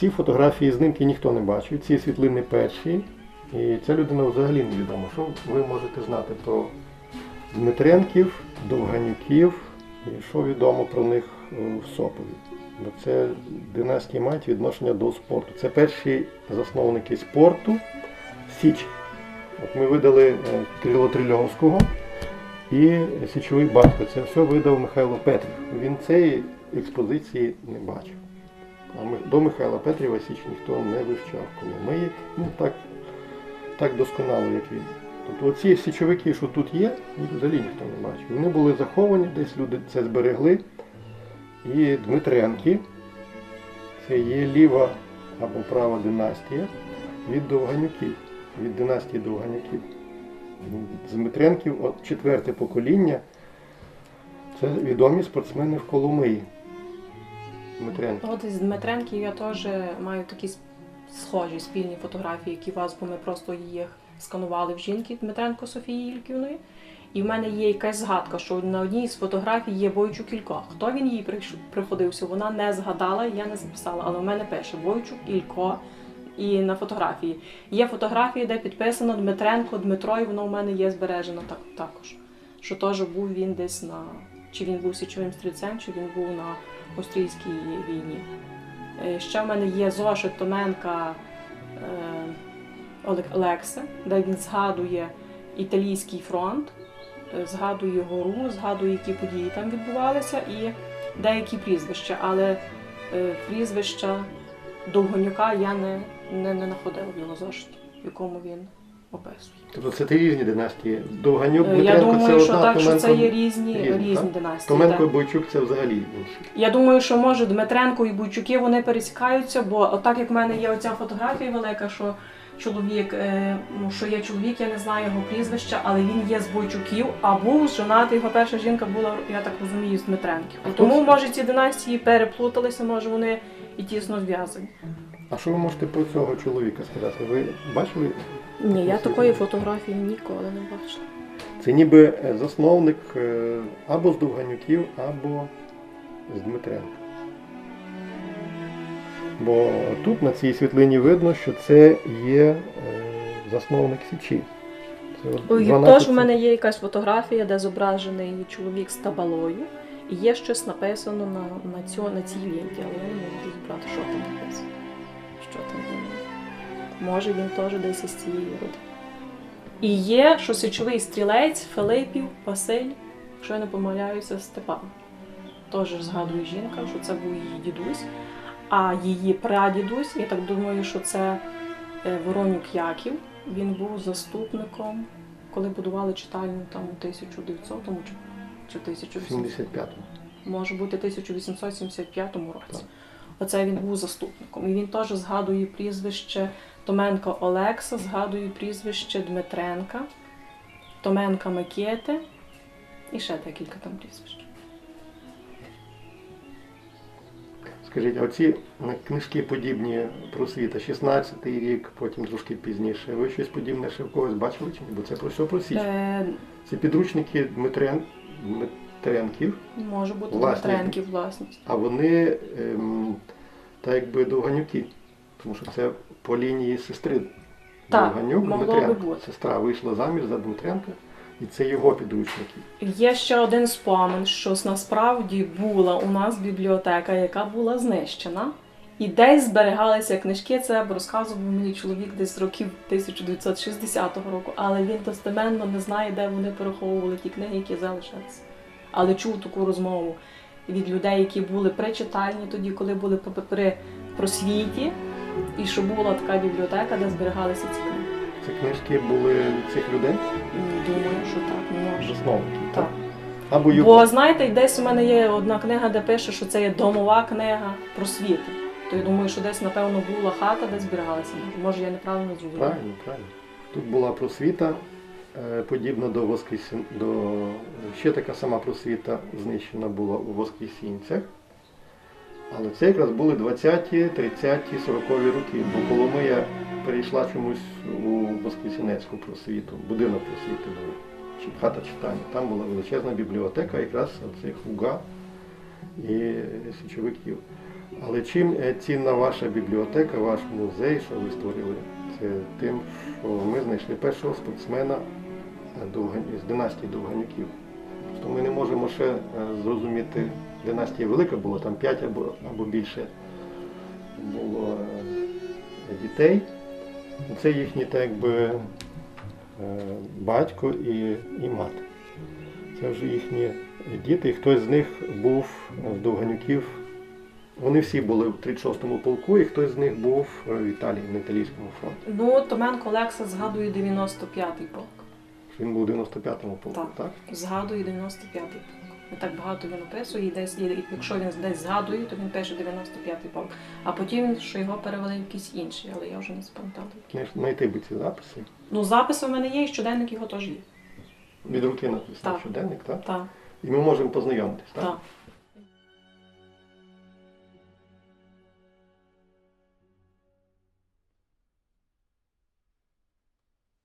ці фотографії знімки ніхто не бачив, ці світлини перші. І ця людина взагалі невідома. Що ви можете знати про Дмитренків, Довганюків і що відомо про них е, в Сопові. Бо це династії мають відношення до спорту. Це перші засновники спорту Січ. От ми видали е, Крило Трильовського і Січовий батько. Це все видав Михайло Петрів. Він цієї експозиції не бачив. До Михайла Петріва Січ ніхто не вивчав Коломиї. Ну так, так досконало, як він. Тобто оці січовики, що тут є, взагалі ніхто не бачив. Вони були заховані, десь люди це зберегли. І Дмитренки, це є ліва або права династія від Довганюків, від династії Довганюків. З Дмитренків, от четверте покоління, це відомі спортсмени в Коломиї. Дмитренки. От із Дмитренків я теж маю такі схожі спільні фотографії, які вас, бо ми просто їх сканували в жінки Дмитренко Софії Ільківної. І в мене є якась згадка, що на одній з фотографій є Бойчук Ілько. Хто він їй приходився? Вона не згадала, я не записала, але в мене пише Бойчук Ілько. І на фотографії. Є фотографії, де підписано Дмитренко Дмитро, і воно в мене є збережено так, також. Що теж був він десь на. Чи він був січовим стрільцем, чи він був на австрійській війні. Е, Ще в мене є зошит Томенка е, Олекси, де він згадує італійський фронт, е, згадує гору, згадує, які події там відбувалися, і деякі прізвища. Але прізвища Довгонюка я не, не, не знаходила в його зошиті, в якому він описує. Тобто це ті різні династії. Довганюк, Е, Я думаю, це що одна, так, що це є різні, різні, різні династії. Томенко так. і Бойчук це взагалі інші. Я думаю, що може Дмитренко і Бойчуки вони пересікаються, бо отак як в мене є оця фотографія велика, що чоловік, е, ну що є чоловік, я не знаю його прізвища, але він є з Бойчуків, а був женатий, його перша жінка була, я так розумію, з Дмитренків. Тому може ці династії переплуталися, може вони і тісно зв'язані. А що ви можете про цього чоловіка сказати? Ви бачили? Ні, я такої фотографії ніколи не бачила. Це ніби е, засновник е, або з Довганюків, або з Дмитренка. Бо тут на цій світлині видно, що це є е, засновник Січі. Це Ой, 12 Тож у мене є якась фотографія, де зображений чоловік з табалою, і є щось написано на, на, цьо, на цій ленті, але я не можу розібрати, що там написано. Що там. Може він теж десь із цієї роди. І є, що січовий стрілець Филипів, Василь, якщо я не помиляюся, Степан. Теж згадує жінка, що це був її дідусь. А її прадідусь, я так думаю, що це е, Воронюк Яків. Він був заступником, коли будували читальню там у 1900 чи, чи 1800, 75-му. може бути 1875 році. Так. Оце він був заступником. І він теж згадує прізвище Томенко Олекса, згадує прізвище Дмитренка, Томенка Микети і ще декілька там прізвищ. Скажіть, а оці книжки подібні про світа, 16-й рік, потім трошки пізніше. Ви щось подібне ще в когось бачили чи ні? Бо це про все про Січ. Е, Це підручники Дмитрен... Дмитренків, може бути Власні. Дмитренків власність. а вони ем, так якби довганюки. Тому що це по лінії сестри Так, Довганюк, Дмитренко. Сестра вийшла заміж за Дмитренка, і це його підручники. Є ще один спомин, що насправді була у нас бібліотека, яка була знищена. І десь зберігалися книжки, це розказував мені чоловік десь з років 1960 року, але він достеменно не знає, де вони переховували ті книги, які залишилися. Але чув таку розмову від людей, які були при читальні тоді, коли були при- при просвіті, і що була така бібліотека, де зберігалися ці книги. Це книжки були від цих людей, Думаю, що так може. засновників. Так. Або. Бо знаєте, десь у мене є одна книга, де пише, що це є домова книга про світ. То я думаю, що десь, напевно, була хата, де зберігалися. Може, Може, я неправильно зрозуміла. Правильно, правильно. Тут була просвіта, е, подібна до Воскресін... до ще така сама просвіта знищена була у Воскресінцях. Але це якраз були 20-ті, 30-ті, 40-ві роки, бо Коломия перейшла чомусь у Воскресінецьку просвіту, будинок просвіти був, чи хата читання. Там була величезна бібліотека якраз цих уга і січовиків. Але чим е, цінна ваша бібліотека, ваш музей, що ви створили? Це тим, що ми знайшли першого спортсмена е, з династії Довганюків. Просто ми не можемо ще е, зрозуміти, династія велика була, там 5 або, або більше було е, дітей. Це їхні так якби е, батько і, і мати. Це вже їхні діти. І хтось з них був з Довганюків. Вони всі були в 36-му полку, і хтось з них був в Італії, на італійському фронті. Ну, Томенко Олекса згадує 95-й полк. Він був у 95-му полку, Так. так? Згадує 95-й полк. Не так багато він описує, і десь, і якщо він десь згадує, то він пише 95-й полк. А потім, що його перевели в якийсь інший, але я вже не спам'ятала. Знайти би ці записи. Ну, записи в мене є, і щоденник його теж є. Від руки написав Так. щоденник, так? Так, І ми можемо познайомитись, так? так.